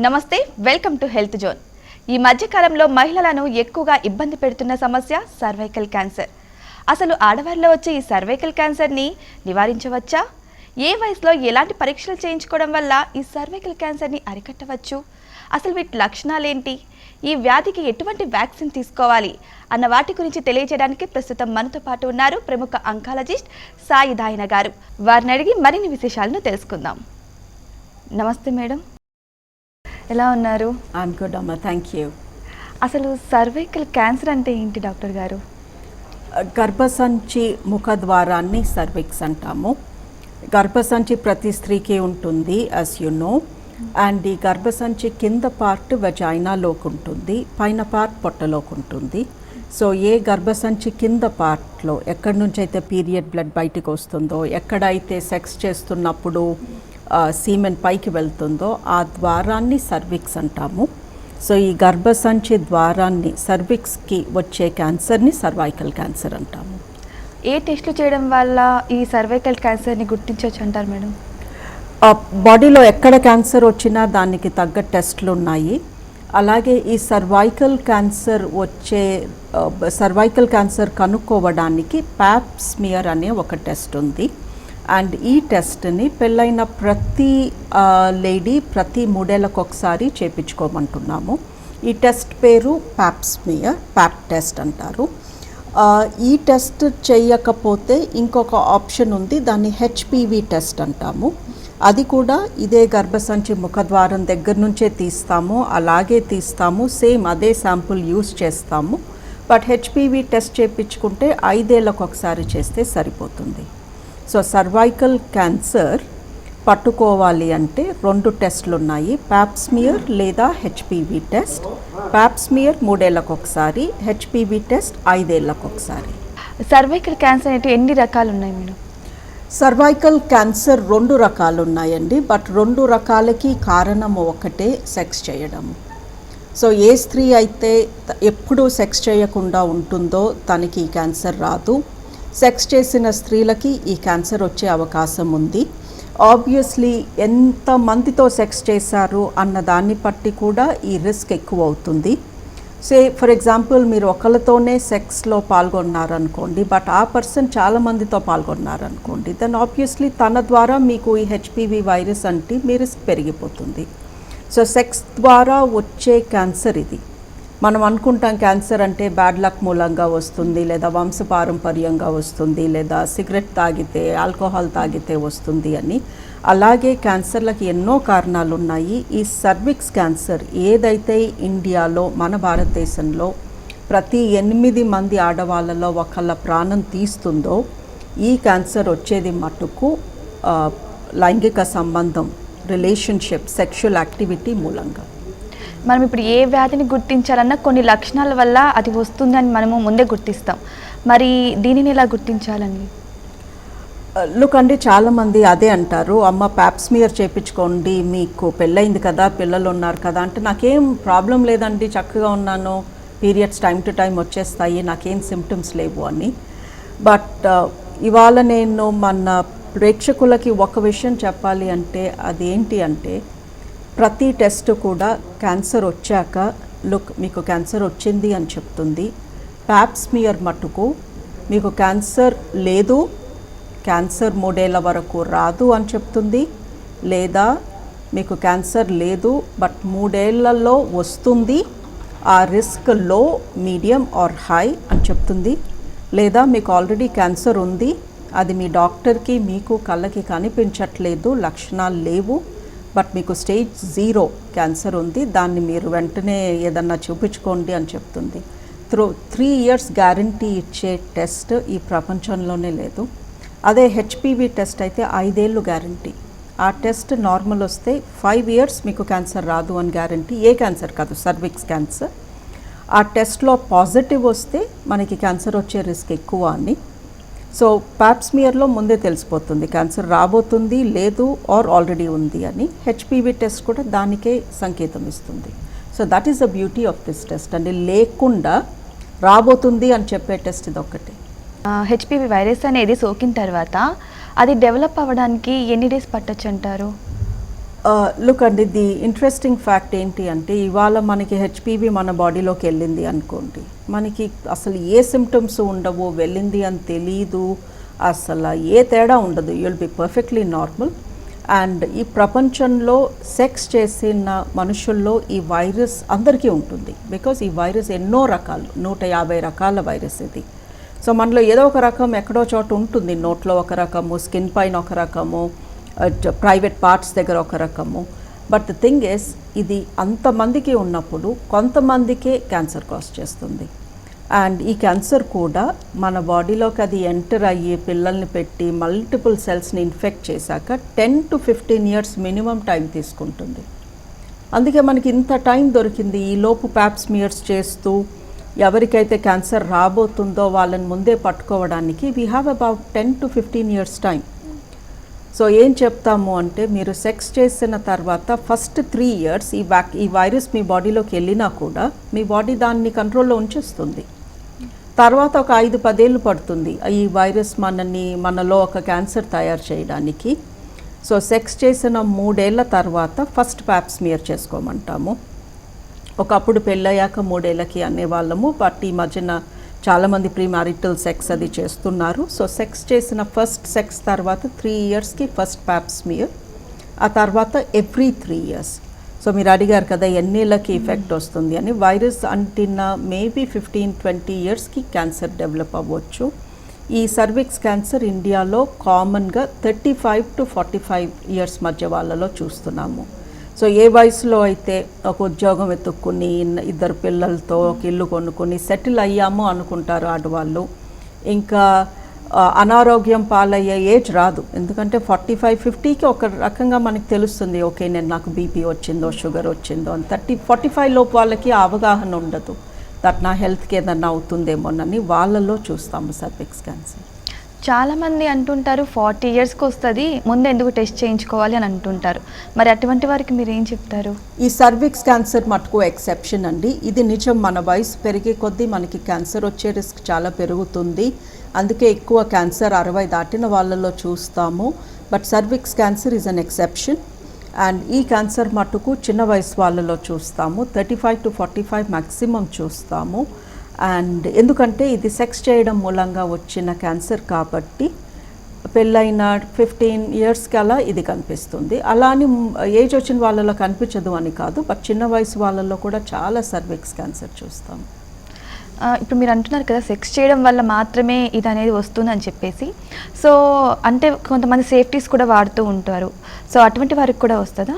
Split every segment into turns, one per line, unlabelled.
నమస్తే welcome to health zone. ఈ మధ్యకాలంలో మహిళలను ఎక్కువగా ఇబ్బంది పెడుతున్న సమస్య సర్వైకల్ క్యాన్సర్. అసలు ఆడవారిలో వచ్చే ఈ సర్వైకల్ క్యాన్సర్ని నివారించవచ్చా? ఏ వయసులో ఎలాంటి పరీక్షలు చేయించుకోవడం వల్ల ఈ సర్వైకల్ క్యాన్సర్ని అరికట్టవచ్చు? అసలు వీటి లక్షణాలేంటి? ఈ వ్యాధికి ఎటువంటి వ్యాక్సిన్ తీసుకోవాలి? అన్న వాటి గురించి తెలియజేయడానికి ప్రస్తుతం మనతో పాటు ఉన్నారు ప్రముఖ అంకాలజిస్ట్ సాయి దాయన గారు. వారిని అడిగి మరిన్ని విశేషాలను తెలుసుకుందాం. నమస్తే మేడం. ఎలా ఉన్నారు?
ఐఎమ్ గుడ్ అమ్మ థ్యాంక్ యూ
అసలు సర్వైకల్ క్యాన్సర్ అంటే ఏంటి డాక్టర్ గారు?
గర్భసంచి ముఖద్వారాన్ని సర్విక్స్ అంటాము. గర్భసంచి ప్రతి స్త్రీకి ఉంటుంది అస్ యు నో అండ్ ఈ గర్భసంచి కింద పార్ట్ వెజైనాలోకి ఉంటుంది పైన పార్ట్ పొట్టలోకి ఉంటుంది. సో ఏ గర్భసంచి కింద పార్ట్లో ఎక్కడి నుంచి అయితే పీరియడ్ బ్లడ్ బయటకు వస్తుందో ఎక్కడైతే సెక్స్ చేస్తున్నప్పుడు సీమెన్ పైకి వెళ్తుందో ఆ ద్వారాన్ని సర్విక్స్ అంటాము. సో ఈ గర్భసంచి ద్వారాన్ని సర్విక్స్కి వచ్చే క్యాన్సర్ని సర్వైకల్ క్యాన్సర్ అంటాము.
ఏ టెస్ట్లు చేయడం వల్ల ఈ సర్వైకల్ క్యాన్సర్ని గుర్తించవచ్చు అంటారు మేడం?
బాడీలో ఎక్కడ క్యాన్సర్ వచ్చినా దానికి తగ్గ టెస్ట్లు ఉన్నాయి. అలాగే ఈ సర్వైకల్ క్యాన్సర్ వచ్చే సర్వైకల్ క్యాన్సర్ కనుక్కోవడానికి ప్యాప్ స్మియర్ అనే ఒక టెస్ట్ ఉంది. అండ్ ఈ టెస్ట్ని పెళ్ళైన ప్రతి లేడీ ప్రతి మూడేళ్ళకు ఒకసారి చేపించుకోమంటున్నాము. ఈ టెస్ట్ పేరు ప్యాప్స్మియర్ ప్యాప్ టెస్ట్ అంటారు. ఈ టెస్ట్ చేయకపోతే ఇంకొక ఆప్షన్ ఉంది దాన్ని హెచ్పివి టెస్ట్ అంటాము. అది కూడా ఇదే గర్భసంచి ముఖద్వారం దగ్గర నుంచే తీస్తాము అలాగే తీస్తాము సేమ్ అదే శాంపుల్ యూస్ చేస్తాము. బట్ హెచ్పివి టెస్ట్ చేయించుకుంటే ఐదేళ్ళకు ఒకసారి చేస్తే సరిపోతుంది. సో సర్వైకల్ క్యాన్సర్ పట్టుకోవాలి అంటే రెండు టెస్ట్లు ఉన్నాయి. ప్యాప్స్మియర్ లేదా హెచ్పివి టెస్ట్. ప్యాప్స్మియర్ మూడేళ్ళకు ఒకసారి హెచ్పివి టెస్ట్ ఐదేళ్ళకు ఒకసారి
సర్వైకల్ క్యాన్సర్ అంటే ఎన్ని రకాలు ఉన్నాయి మేడం?
సర్వైకల్ క్యాన్సర్ రెండు రకాలు ఉన్నాయండి బట్ రెండు రకాలకి కారణం ఒకటే సెక్స్ చేయడం. సో ఏ స్త్రీ అయితే ఎప్పుడూ సెక్స్ చేయకుండా ఉంటుందో తనకి క్యాన్సర్ రాదు. సెక్స్ చేసిన స్త్రీలకి ఈ క్యాన్సర్ వచ్చే అవకాశం ఉంది. ఆబ్వియస్లీ ఎంత మందితో సెక్స్ చేశారు అన్న దాన్ని బట్టి కూడా ఈ రిస్క్ ఎక్కువ అవుతుంది సే ఫర్ ఎగ్జాంపుల్ మీరు ఒకరితోనే సెక్స్లో పాల్గొన్నారనుకోండి బట్ ఆ పర్సన్ చాలా మందితో పాల్గొన్నారనుకోండి దెన్ ఆబ్వియస్లీ తన ద్వారా మీకు ఈ హెచ్పివి వైరస్ అంటే మీ రిస్క్ పెరిగిపోతుంది. సో సెక్స్ ద్వారా వచ్చే క్యాన్సర్ ఇది. మనం అనుకుంటాం క్యాన్సర్ అంటే బ్యాడ్ లక్ మూలంగా వస్తుంది లేదా వంశపారంపర్యంగా వస్తుంది లేదా సిగరెట్ తాగితే ఆల్కహాల్ తాగితే వస్తుంది అని. అలాగే క్యాన్సర్లకు ఎన్నో కారణాలు ఉన్నాయి ఈ సర్విక్స్ క్యాన్సర్ ఏదైతే ఇండియాలో మన భారతదేశంలో ప్రతి ఎనిమిది మంది ఆడవాళ్ళలో ఒకళ్ళ ప్రాణం తీస్తుందో ఈ క్యాన్సర్ వచ్చేది మటుకు లైంగిక సంబంధం రిలేషన్షిప్ సెక్షువల్ యాక్టివిటీ మూలంగా.
మనం ఇప్పుడు ఏ వ్యాధిని గుర్తించాలన్నా కొన్ని లక్షణాల వల్ల అది వస్తుందని మనము ముందే గుర్తిస్తాం. మరి దీనిని ఎలా గుర్తించాలని
లుక్ అండి చాలామంది అదే అంటారు. అమ్మ ప్యాప్స్మియర్ చేయించుకోండి మీకు పెళ్ళయింది కదా పిల్లలు ఉన్నారు కదా అంటే నాకేం ప్రాబ్లం లేదండి చక్కగా ఉన్నాను. పీరియడ్స్ టైం టు టైం వచ్చేస్తాయి నాకేం సిమ్టమ్స్ లేవు అని. బట్ ఇవాళ నేను మన ప్రేక్షకులకి ఒక విషయం చెప్పాలి అంటే అదేంటి అంటే ప్రతి టెస్ట్ కూడా క్యాన్సర్ వచ్చాక లుక్ మీకు క్యాన్సర్ వచ్చింది అని చెప్తుంది. ప్యాప్స్మియర్ మట్టుకు మీకు క్యాన్సర్ లేదు క్యాన్సర్ మూడేళ్ళ వరకు రాదు అని చెప్తుంది. లేదా మీకు క్యాన్సర్ లేదు బట్ మూడేళ్ళలో వస్తుంది ఆ రిస్క్లో మీడియం ఆర్ హై అని చెప్తుంది. లేదా మీకు ఆల్రెడీ క్యాన్సర్ ఉంది అది మీ డాక్టర్కి మీకు కళ్ళకి కనిపించట్లేదు లక్షణాలు లేవు బట్ మీకు స్టేజ్ జీరో క్యాన్సర్ ఉంది దాన్ని మీరు వెంటనే ఏదన్నా చూపించుకోండి అని చెప్తుంది. త్రూ త్రీ ఇయర్స్ గ్యారంటీ ఇచ్చే టెస్ట్ ఈ ప్రపంచంలోనే లేదు. అదే హెచ్పివి టెస్ట్ అయితే ఐదేళ్ళు గ్యారంటీ. ఆ టెస్ట్ నార్మల్ వస్తే ఫైవ్ ఇయర్స్ మీకు క్యాన్సర్ రాదు అని గ్యారంటీ ఏ క్యాన్సర్ కాదు సర్విక్స్ క్యాన్సర్ ఆ టెస్ట్లో పాజిటివ్ వస్తే మనకి క్యాన్సర్ వచ్చే రిస్క్ ఎక్కువ అని. సో ప్యాప్స్మియర్లో ముందే తెలిసిపోతుంది. క్యాన్సర్ రాబోతుంది లేదు ఆర్ ఆల్రెడీ ఉంది అని. హెచ్పివి టెస్ట్ కూడా దానికే సంకేతం ఇస్తుంది. So that is the beauty of this test అండి లేకుండా రాబోతుంది అని చెప్పే టెస్ట్ ఇది ఒకటి
హెచ్పివి వైరస్ అనేది సోకిన తర్వాత అది డెవలప్ అవ్వడానికి ఎన్ని డేస్ పట్టచ్చు అంటారు?
లుక్ అండి ది ఇంట్రెస్టింగ్ ఫ్యాక్ట్ ఏంటి అంటే ఇవాళ మనకి హెచ్పివి మన బాడీలోకి వెళ్ళింది అనుకోండి. మనకి అసలు ఏ సిమ్టమ్స్ ఉండవు వెళ్ళింది అని తెలీదు. అసలు ఏ తేడా ఉండదు. You'll be perfectly normal and ఈ ప్రపంచంలో సెక్స్ చేసిన మనుషుల్లో ఈ వైరస్ అందరికీ ఉంటుంది. బికాస్ ఈ వైరస్ ఎన్నో రకాలు నూట యాభై రకాల వైరస్ ఇది. సో మనలో ఏదో ఒక రకం ఎక్కడో చోట ఉంటుంది. నోట్లో ఒక రకము స్కిన్ పైన ఒక రకము ప్రైవేట్ పార్ట్స్ దగ్గర ఒక రకము. బట్ ద థింగ్ ఇస్ ఇది అంతమందికి ఉన్నప్పుడు కొంతమందికే క్యాన్సర్ కాజ్ చేస్తుంది. అండ్ ఈ క్యాన్సర్ కూడా మన బాడీలోకి అది ఎంటర్ అయ్యి పిల్లల్ని పెట్టి మల్టిపుల్ సెల్స్ని ఇన్ఫెక్ట్ చేశాక ten to fifteen years minimum time తీసుకుంటుంది. అందుకే మనకి ఇంత టైం దొరికింది. ఈ లోపు ప్యాప్స్మియర్స్ చేస్తూ ఎవరికైతే క్యాన్సర్ రాబోతుందో వాళ్ళని ముందే పట్టుకోవడానికి we have about ten to fifteen years time so ఏం చెప్తాము అంటే మీరు సెక్స్ చేసిన తర్వాత ఫస్ట్ త్రీ ఇయర్స్ ఈ వ్యాక్ ఈ వైరస్ మీ బాడీలోకి వెళ్ళినా కూడా మీ బాడీ దాన్ని కంట్రోల్లో ఉంచేస్తుంది. తర్వాత ఒక ఐదు పదేళ్ళు పడుతుంది ఈ వైరస్ మనని మనలో ఒక క్యాన్సర్ తయారు చేయడానికి. సో సెక్స్ చేసిన మూడేళ్ళ తర్వాత ఫస్ట్ ప్యాప్స్ స్మియర్ చేసుకోమంటాము. ఒకప్పుడు పెళ్ళయ్యాక మూడేళ్ళకి అనేవాళ్ళము బట్ ఈ మధ్యన చాలామంది ప్రీ మ్యారిటల్ సెక్స్ అది చేస్తున్నారు. సో సెక్స్ చేసిన ఫస్ట్ సెక్స్ తర్వాత త్రీ ఇయర్స్కి ఫస్ట్ ప్యాప్స్ స్మియర్ ఆ తర్వాత ఎవ్రీ త్రీ ఇయర్స్ సో మీరు అడిగారు కదా ఎన్నేళ్ళకి ఎఫెక్ట్ వస్తుంది అని. వైరస్ అంటున్న మేబీ ఫిఫ్టీన్ ట్వంటీ ఇయర్స్కి క్యాన్సర్ డెవలప్ అవ్వచ్చు. ఈ సర్విక్స్ క్యాన్సర్ ఇండియాలో కామన్గా thirty five to forty five years మధ్య వాళ్ళలో చూస్తున్నాము. సో ఏ వయసులో అయితే ఒక ఉద్యోగం వెతుక్కుని ఇద్దరు పిల్లలతో ఒక ఇల్లు కొనుక్కొని సెటిల్ అయ్యాము అనుకుంటారు ఆడవాళ్ళు. ఇంకా అనారోగ్యం పాలయ్యే ఏజ్ రాదు. ఎందుకంటే ఫార్టీ ఫైవ్ ఫిఫ్టీకి ఒక రకంగా మనకి తెలుస్తుంది ఓకే నేను నాకు బీపీ వచ్చిందో షుగర్ వచ్చిందో అని. థర్టీ ఫార్టీ ఫైవ్ లోపు వాళ్ళకి అవగాహన ఉండదు. దట్ నా హెల్త్కి ఏదన్నా అవుతుందేమోనని వాళ్ళలో చూస్తాము సర్విక్స్ క్యాన్సర్.
చాలామంది అంటుంటారు ఫార్టీ ఇయర్స్కి వస్తుంది ముందు ఎందుకు టెస్ట్ చేయించుకోవాలి అని అంటుంటారు. మరి అటువంటి వారికి మీరు ఏం చెప్తారు?
ఈ సర్విక్స్ క్యాన్సర్ మటుకు ఎక్సెప్షన్ అండి. ఇది నిజం మన వయసు పెరిగే కొద్దీ మనకి క్యాన్సర్ వచ్చే రిస్క్ చాలా పెరుగుతుంది. అందుకే ఎక్కువ క్యాన్సర్ అరవై దాటిన వాళ్ళలో చూస్తాము. But cervix cancer is an exception. And ఈ క్యాన్సర్ మటుకు చిన్న వయసు వాళ్ళలో చూస్తాము. Thirty five to forty five maximum చూస్తాము. అండ్ ఎందుకంటే ఇది సెక్స్ చేయడం మూలంగా వచ్చిన క్యాన్సర్ కాబట్టి పెళ్ళైన ఫిఫ్టీన్ ఇయర్స్కి అలా ఇది కనిపిస్తుంది. అలా అని ఏజ్ వచ్చిన వాళ్ళలో కనిపించదు అని కాదు బట్ చిన్న వయసు వాళ్ళలో కూడా చాలా సర్విక్స్ క్యాన్సర్ చూస్తాం.
ఇప్పుడు మీరు అంటున్నారు కదా సెక్స్ చేయడం వల్ల మాత్రమే ఇది అనేది వస్తుంది అని చెప్పేసి. సో అంటే కొంతమంది సేఫ్టీస్ కూడా వాడుతూ ఉంటారు. సో అటువంటి వారికి కూడా వస్తుందా?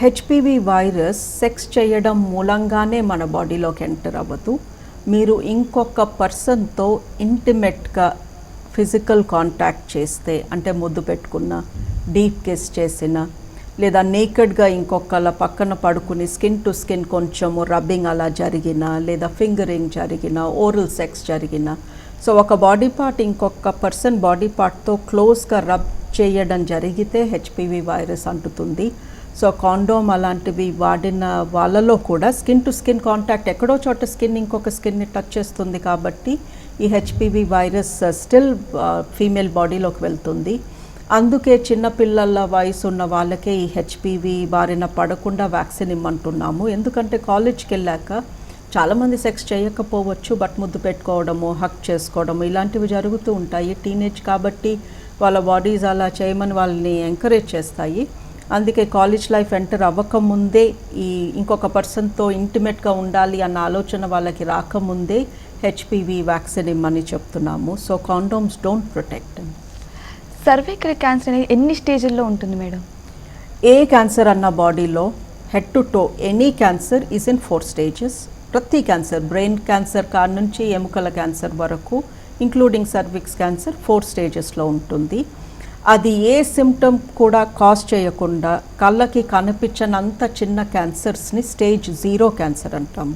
హెచ్పివి వైరస్ సెక్స్ చేయడం మూలంగానే మన బాడీలోకి ఎంటర్ అవ్వదు. మీరు ఇంకొక పర్సన్తో ఇంటిమేట్గా ఫిజికల్ కాంటాక్ట్ చేస్తే అంటే ముద్దు పెట్టుకున్న డీప్ కిస్ చేసిన లేదా నేకెడ్గా ఇంకొకళ్ళ పక్కన పడుకుని స్కిన్ టు స్కిన్ కొంచెము రబ్బింగ్ అలా జరిగిన లేదా ఫింగరింగ్ జరిగిన ఓరల్ సెక్స్ జరిగిన సో ఒక బాడీ పార్ట్ ఇంకొక పర్సన్ బాడీ పార్ట్తో క్లోజ్గా రబ్ చేయడం జరిగితే హెచ్పివి వైరస్ అంటుతుంది. సో కాండోమ్ అలాంటివి వాడిన వాళ్ళలో కూడా స్కిన్ టు స్కిన్ కాంటాక్ట్ ఎక్కడో చోట స్కిన్ ఇంకొక స్కిన్ని టచ్ చేస్తుంది కాబట్టి ఈ హెచ్పివి వైరస్ స్టిల్ ఫీమేల్ బాడీలోకి వెళ్తుంది. అందుకే చిన్నపిల్లల వయసు ఉన్న వాళ్ళకే ఈ హెచ్పివి బారిన పడకుండా వ్యాక్సిన్ ఇమ్మంటున్నాము. ఎందుకంటే కాలేజ్కి వెళ్ళాక చాలామంది సెక్స్ చేయకపోవచ్చు బట్ ముద్దు పెట్టుకోవడము హక్ చేసుకోవడము ఇలాంటివి జరుగుతూ ఉంటాయి. టీనేజ్ కాబట్టి వాళ్ళ బాడీస్ అలా చేయమని వాళ్ళని ఎంకరేజ్ చేస్తాయి. అందుకే కాలేజ్ లైఫ్ ఎంటర్ అవ్వకముందే ఈ ఇంకొక పర్సన్తో ఇంటిమేట్గా ఉండాలి అన్న ఆలోచన వాళ్ళకి రాకముందే హెచ్పివి వ్యాక్సిన్ ఇమ్మని చెప్తున్నాము. So condoms don't protect
cervical cancer అనేది ఎన్ని స్టేజ్ల్లో ఉంటుంది మేడం?
ఏ క్యాన్సర్ అన్న బాడీలో head to toe any cancer is in four stages ప్రతి క్యాన్సర్ బ్రెయిన్ క్యాన్సర్ కాడ నుంచి ఎముకల క్యాన్సర్ వరకు ఇంక్లూడింగ్ సర్విక్స్ క్యాన్సర్ ఫోర్ స్టేజెస్లో ఉంటుంది. అది ఏ సిమ్టమ్ కూడా కాజ్ చేయకుండా కళ్ళకి కనిపించనంత చిన్న క్యాన్సర్స్ని స్టేజ్ జీరో క్యాన్సర్ అంటాము.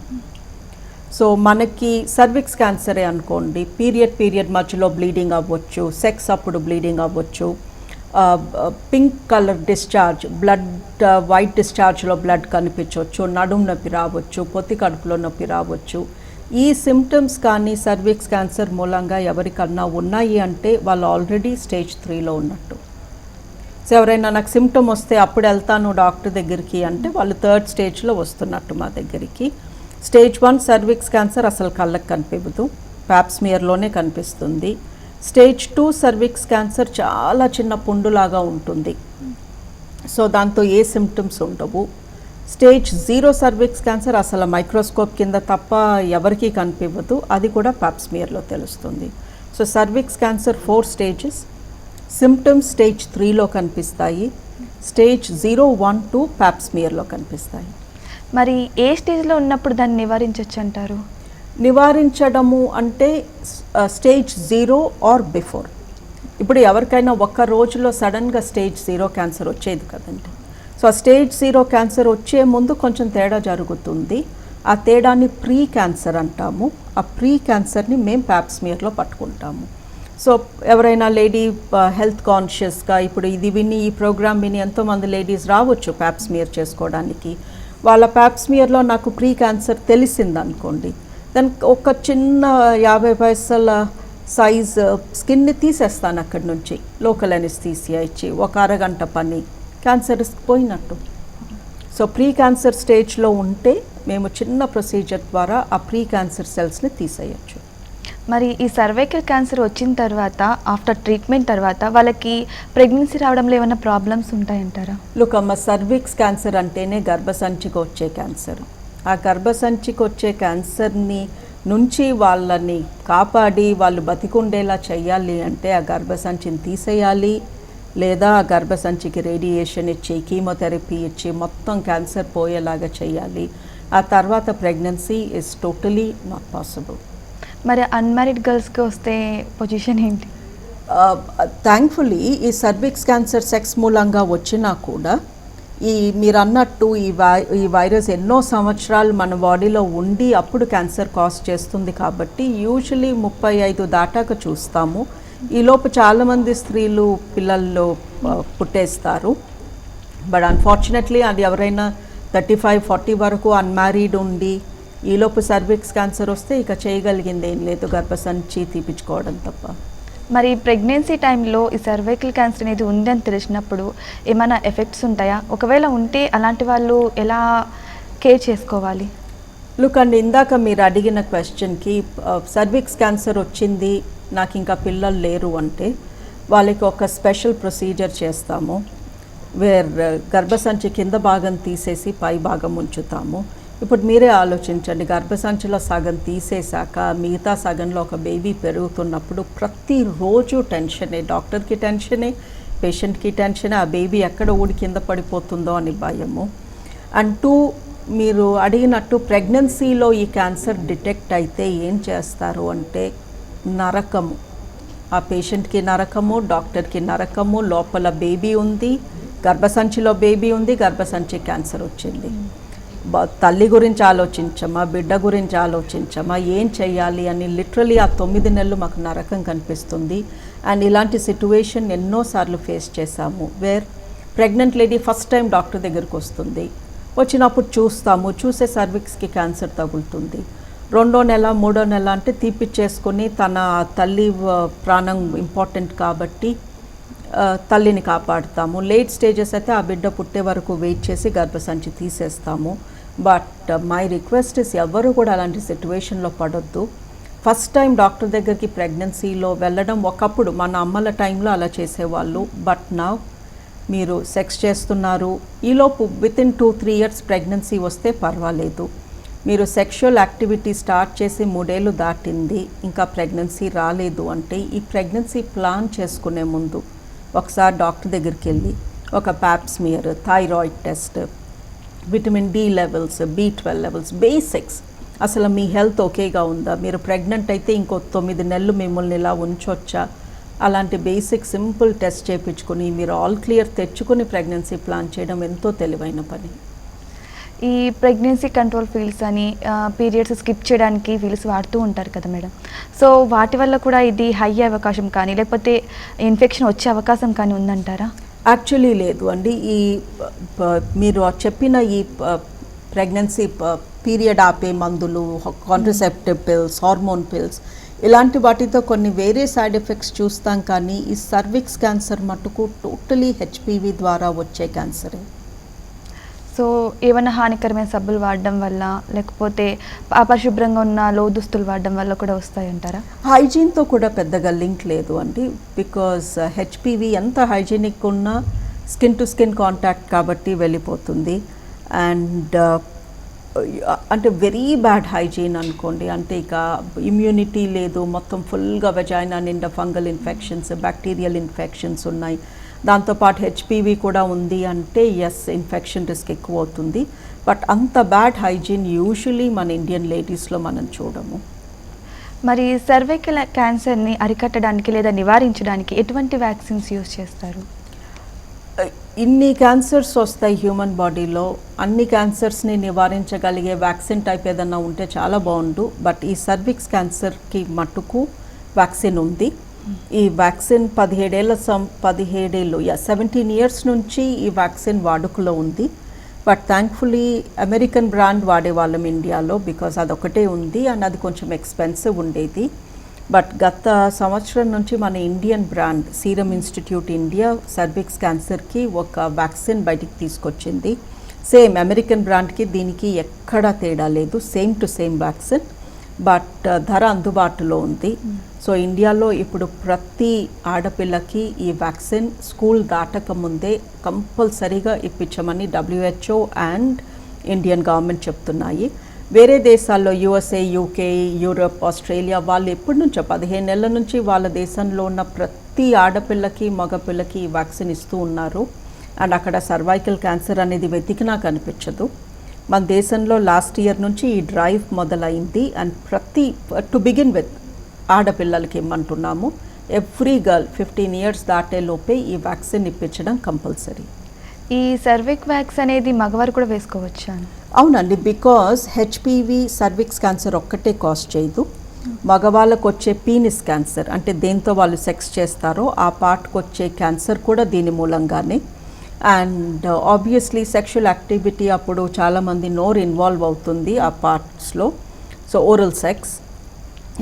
సో మనకి సర్విక్స్ క్యాన్సరే అనుకోండి పీరియడ్ పీరియడ్ మధ్యలో బ్లీడింగ్ అవ్వచ్చు సెక్స్ అప్పుడు బ్లీడింగ్ అవ్వచ్చు pink colour discharge blood white డిశ్చార్జ్లో blood కనిపించవచ్చు నడుము నొప్పి రావచ్చు పొత్తి కడుపులో నొప్పి రావచ్చు ఈ సిమ్టమ్స్ కానీ సర్వీక్స్ క్యాన్సర్ మూలంగా ఎవరికన్నా ఉన్నాయి అంటే వాళ్ళు ఆల్రెడీ స్టేజ్ త్రీలో ఉన్నట్టు. సో ఎవరైనా నాకు సిమ్టమ్ వస్తే అప్పుడు వెళ్తాను డాక్టర్ దగ్గరికి అంటే వాళ్ళు థర్డ్ స్టేజ్లో వస్తున్నట్టు మా దగ్గరికి. స్టేజ్ వన్ సర్వీక్స్ క్యాన్సర్ అసలు కళ్ళకు కనిపించదు ప్యాప్స్మియర్లోనే కనిపిస్తుంది. స్టేజ్ టూ సర్వీక్స్ క్యాన్సర్ చాలా చిన్న పుండులాగా ఉంటుంది. సో దాంతో ఏ సిమ్టమ్స్ ఉండవు. స్టేజ్ జీరో సర్విక్స్ క్యాన్సర్ అసలు మైక్రోస్కోప్ కింద తప్ప ఎవరికీ కనిపించదు అది కూడా పాప్స్మియర్లో తెలుస్తుంది. So cervix cancer four stages symptoms stage త్రీలో కనిపిస్తాయి స్టేజ్ జీరో వన్ టూ పాప్స్మియర్లో కనిపిస్తాయి.
మరి ఏ స్టేజ్లో ఉన్నప్పుడు దాన్ని నివారించవచ్చు అంటారు?
నివారించడము అంటే స్టేజ్ జీరో ఆర్ బిఫోర్. ఇప్పుడు ఎవరికైనా ఒక్క రోజులో సడన్గా స్టేజ్ జీరో క్యాన్సర్ వచ్చేది కదండి. సో ఆ స్టేజ్ జీరో క్యాన్సర్ వచ్చే ముందు కొంచెం తేడా జరుగుతుంది. ఆ తేడాని ప్రీ క్యాన్సర్ అంటాము. ఆ ప్రీ క్యాన్సర్ని మేము ప్యాప్స్మియర్లో పట్టుకుంటాము. సో ఎవరైనా లేడీ హెల్త్ కాన్షియస్గా ఇప్పుడు ఇది విని ఈ ప్రోగ్రామ్ విని ఎంతోమంది లేడీస్ రావచ్చు ప్యాప్స్మియర్ చేసుకోవడానికి. వాళ్ళ ప్యాప్స్మియర్లో నాకు ప్రీ క్యాన్సర్ తెలిసిందనుకోండి. దెన్ ఒక చిన్న యాభై పైసల సైజ్ స్కిన్ని తీసేస్తాను అక్కడి నుంచి. లోకల్ అనెస్థీసియా ఇచ్చి ఒక అరగంట పని. క్యాన్సర్ పోయినట్టు. సో ప్రీ క్యాన్సర్ స్టేజ్లో ఉంటే మేము చిన్న ప్రొసీజర్ ద్వారా ఆ ప్రీ క్యాన్సర్ సెల్స్ని తీసేయచ్చు.
మరి ఈ సర్వైకల్ క్యాన్సర్ వచ్చిన తర్వాత ఆఫ్టర్ ట్రీట్మెంట్ తర్వాత వాళ్ళకి ప్రెగ్నెన్సీ రావడంలో ఏమైనా ప్రాబ్లమ్స్ ఉంటాయంటారా?
లుక్ అమ్మ సర్విక్స్ క్యాన్సర్ అంటేనే గర్భసంచికి వచ్చే క్యాన్సర్ ఆ గర్భసంచికి వచ్చే క్యాన్సర్ని నుంచి వాళ్ళని కాపాడి వాళ్ళు బతికుండేలా చేయాలి అంటే ఆ గర్భసంచిని తీసేయాలి. లేదా గర్భసంచికి రేడియేషన్ ఇచ్చి కీమోథెరపీ ఇచ్చి మొత్తం క్యాన్సర్ పోయేలాగా చేయాలి. ఆ తర్వాత pregnancy is totally not possible
మరి అన్మ్యారీడ్ గర్ల్స్కి వస్తే పొజిషన్ ఏంటి?
థ్యాంక్ఫుల్లీ ఈ సర్విక్స్ క్యాన్సర్ సెక్స్ మూలంగా వచ్చినా కూడా ఈ మీరు అన్నట్టు ఈ వై ఈ వైరస్ ఎన్నో సంవత్సరాలు మన బాడీలో ఉండి అప్పుడు క్యాన్సర్ కాజ్ చేస్తుంది కాబట్టి యూజువలీ ముప్పై ఐదు దాటాక చూస్తాము. ఈలోపు చాలామంది స్త్రీలు పిల్లల్లో పుట్టేస్తారు. బట్ అన్ఫార్చునేట్లీ అది ఎవరైనా థర్టీ ఫైవ్ ఫార్టీ వరకు అన్మ్యారీడ్ ఉండి ఈలోపు సర్విక్స్ క్యాన్సర్ వస్తే ఇక చేయగలిగింది ఏం లేదు గర్భసంచి తీపించుకోవడం తప్ప.
మరి ప్రెగ్నెన్సీ టైంలో ఈ సర్వైకల్ క్యాన్సర్ అనేది ఉందని తెలిసినప్పుడు ఏమైనా ఎఫెక్ట్స్ ఉంటాయా? ఒకవేళ ఉంటే అలాంటి వాళ్ళు ఎలా కేర్ చేసుకోవాలి?
లుక్ అండి ఇందాక మీరు అడిగిన క్వశ్చన్కి సర్విక్స్ క్యాన్సర్ వచ్చింది నాకు ఇంకా పిల్లలు లేరు అంటే వాళ్ళకి ఒక స్పెషల్ ప్రొసీజర్ చేస్తాము వేర్ గర్భసంచి కింద భాగం తీసేసి పై భాగం ఉంచుతాము. ఇప్పుడు మీరే ఆలోచించండి గర్భసంచిలో సగం తీసేశాక మిగతా సగంలో ఒక బేబీ పెరుగుతున్నప్పుడు ప్రతిరోజు టెన్షనే డాక్టర్కి టెన్షనే పేషెంట్కి టెన్షనే ఆ బేబీ ఎక్కడ ఊడి కింద పడిపోతుందో అని భయము. అండ్ టూ మీరు అడిగినట్టు ప్రెగ్నెన్సీలో ఈ క్యాన్సర్ డిటెక్ట్ అయితే ఏం చేస్తారు అంటే నరకము. ఆ పేషెంట్కి నరకము డాక్టర్కి నరకము లోపల బేబీ ఉంది గర్భసంచిలో బేబీ ఉంది గర్భసంచి క్యాన్సర్ వచ్చింది. తల్లి గురించి ఆలోచించమా బిడ్డ గురించి ఆలోచించమా ఏం చేయాలి అని లిటరలీ ఆ తొమ్మిది నెలలు మాకు నరకం కనిపిస్తుంది. అండ్ ఇలాంటి సిట్యువేషన్ ఎన్నోసార్లు ఫేస్ చేశాము. Where pregnant lady first time doctor దగ్గరికి వస్తుంది. వచ్చినప్పుడు చూస్తాము చూసే సర్విక్స్కి క్యాన్సర్ తగులుతుంది. రెండో నెల మూడో నెల అంటే తీపిచ్చేసుకొని తన తల్లి ప్రాణం ఇంపార్టెంట్ కాబట్టి తల్లిని కాపాడుతాము. లేట్ స్టేజెస్ అయితే ఆ బిడ్డ పుట్టే వరకు వెయిట్ చేసి గర్భసంచి తీసేస్తాము. బట్ మై రిక్వెస్ట్ ఇస్ ఎవరు కూడా అలాంటి సిట్యువేషన్లో పడొద్దు. ఫస్ట్ టైం డాక్టర్ దగ్గరికి ప్రెగ్నెన్సీలో వెళ్ళడం ఒకప్పుడు మన అమ్మల టైంలో అలా చేసేవాళ్ళు. బట్ నా మీరు సెక్స్ చేస్తున్నారు. ఈలోపు within two three years pregnancy వస్తే పర్వాలేదు. మీరు సెక్షువల్ యాక్టివిటీ స్టార్ట్ చేసి మూడేళ్ళు దాటింది ఇంకా ప్రెగ్నెన్సీ రాలేదు అంటే ఈ ప్రెగ్నెన్సీ ప్లాన్ చేసుకునే ముందు ఒకసారి డాక్టర్ దగ్గరికి వెళ్ళి ఒక pap smear thyroid test vitamin D levels B twelve levels basics అసలు మీ హెల్త్ ఓకేగా ఉందా? మీరు ప్రెగ్నెంట్ అయితే ఇంకో తొమ్మిది నెలలు మిమ్మల్ని ఇలా ఉంచొచ్చా? అలాంటి బేసిక్ సింపుల్ టెస్ట్ చేయించుకొని మీరు ఆల్ క్లియర్ తెచ్చుకొని ప్రెగ్నెన్సీ ప్లాన్ చేయడం ఎంతో తెలివైన పని.
ఈ ప్రెగ్నెన్సీ కంట్రోల్ ఫీల్స్ అని పీరియడ్స్ స్కిప్ చేయడానికి ఫీల్స్ వాడుతూ ఉంటారు కదా మేడం. సో వాటి వల్ల కూడా ఇది హై అవకాశం కానీ లేకపోతే ఇన్ఫెక్షన్ వచ్చే అవకాశం కానీ ఉందంటారా?
యాక్చువల్లీ లేదు అండి. ఈ మీరు చెప్పిన ఈ ప్రెగ్నెన్సీ పీరియడ్ ఆపే మందులు కాంట్రసెప్టివ్ పిల్స్ హార్మోన్ పిల్స్ ఇలాంటి వాటితో కొన్ని వేరే సైడ్ ఎఫెక్ట్స్ చూస్తాం కానీ ఈ సర్విక్స్ క్యాన్సర్ మటుకు టోటలీ హెచ్పివి ద్వారా వచ్చే క్యాన్సరే
సో ఏమైనా హానికరమైన సబ్బులు వాడడం వల్ల లేకపోతే అపరిశుభ్రంగా ఉన్న లో దుస్తులు వాడడం వల్ల కూడా వస్తాయంటారా?
హైజీన్తో కూడా పెద్దగా లింక్ లేదు అండి. బికాజ్ హెచ్పివి ఎంత హైజీనిక్ ఉన్నా స్కిన్ టు స్కిన్ కాంటాక్ట్ కాబట్టి వెళ్ళిపోతుంది. అండ్ అంటే వెరీ బ్యాడ్ హైజీన్ అనుకోండి. అంటే ఇక ఇమ్యూనిటీ లేదు. మొత్తం ఫుల్గా వెజైనా నిండా ఫంగల్ ఇన్ఫెక్షన్స్ బ్యాక్టీరియల్ ఇన్ఫెక్షన్స్ ఉన్నాయి. దాంతోపాటు హెచ్పివి కూడా ఉంది అంటే ఎస్ ఇన్ఫెక్షన్ రిస్క్ ఎక్కువ అవుతుంది బట్ అంత బ్యాడ్ హైజీన్ యూజువలీ మన ఇండియన్ లేడీస్లో మనం చూడము.
మరి సర్వైకల్ క్యాన్సర్ని అరికట్టడానికి లేదా నివారించడానికి ఎటువంటి వ్యాక్సిన్స్ యూజ్ చేస్తారు?
ఇన్ని క్యాన్సర్స్ వస్తాయి హ్యూమన్ బాడీలో అన్ని క్యాన్సర్స్ని నివారించగలిగే వ్యాక్సిన్ టైప్ ఏదన్నా ఉంటే చాలా బాగుండు. బట్ ఈ సర్విక్స్ క్యాన్సర్కి మట్టుకు వ్యాక్సిన్ ఉంది. ఈ వ్యాక్సిన్ పదిహేడేళ్ళ సం పదిహేడేళ్ళు యా సెవెంటీన్ ఇయర్స్ నుంచి ఈ వ్యాక్సిన్ వాడుకలో ఉంది. బట్ థ్యాంక్ఫుల్లీ అమెరికన్ బ్రాండ్ వాడేవాళ్ళం ఇండియాలో బికాస్ అదొకటే ఉంది అండ్ అది కొంచెం ఎక్స్పెన్సివ్ ఉండేది. బట్ గత సంవత్సరం నుంచి మన Indian brand Serum Institute India cervix క్యాన్సర్కి ఒక వ్యాక్సిన్ బయటికి తీసుకొచ్చింది. సేమ్ అమెరికన్ బ్రాండ్కి దీనికి ఎక్కడా తేడా లేదు. Same to same vaccine but ధర అందుబాటులో ఉంది. సో ఇండియాలో ఇప్పుడు ప్రతి ఆడపిల్లకి ఈ వ్యాక్సిన్ స్కూల్ దాటకముందే కంపల్సరీగా ఇప్పించమని డబ్ల్యూహెచ్ఓ అండ్ ఇండియన్ గవర్నమెంట్ చెప్తున్నాయి. వేరే దేశాల్లో యుఎస్ఏ యూకే యూరప్ ఆస్ట్రేలియా వాళ్ళు ఎప్పటి నుంచో పదిహేను నెలల నుంచి వాళ్ళ దేశంలో ఉన్న ప్రతి ఆడపిల్లకి మగపిల్లకి ఈ వ్యాక్సిన్ ఇస్తూ ఉన్నారు. అండ్ అక్కడ సర్వైకల్ క్యాన్సర్ అనేది వెతికినా కనిపించదు. మన దేశంలో లాస్ట్ ఇయర్ నుంచి ఈ డ్రైవ్ మొదలైంది. అండ్ ప్రతి టు బిగిన్ విత్ ఆడపిల్లలకి ఇమ్మంటున్నాము ఎవ్రీ గర్ల్ ఫిఫ్టీన్ ఇయర్స్ దాటే లోపే ఈ వ్యాక్సిన్ ఇప్పించడం కంపల్సరీ
ఈ సర్విక్ వ్యాక్స్ అనేది మగవారు కూడా వేసుకోవచ్చా?
అవునండి బికాస్ హెచ్పివి సర్విక్స్ క్యాన్సర్ ఒక్కటే కాస్ట్ చేయదు. మగవాళ్ళకు వచ్చే పీనిస్ క్యాన్సర్ అంటే దేంతో వాళ్ళు సెక్స్ చేస్తారో ఆ పార్ట్కి వచ్చే క్యాన్సర్ కూడా దీని మూలంగానే. అండ్ ఆబ్వియస్లీ సెక్షువల్ యాక్టివిటీ అప్పుడు చాలామంది నోరు ఇన్వాల్వ్ అవుతుంది ఆ పార్ట్స్లో so oral sex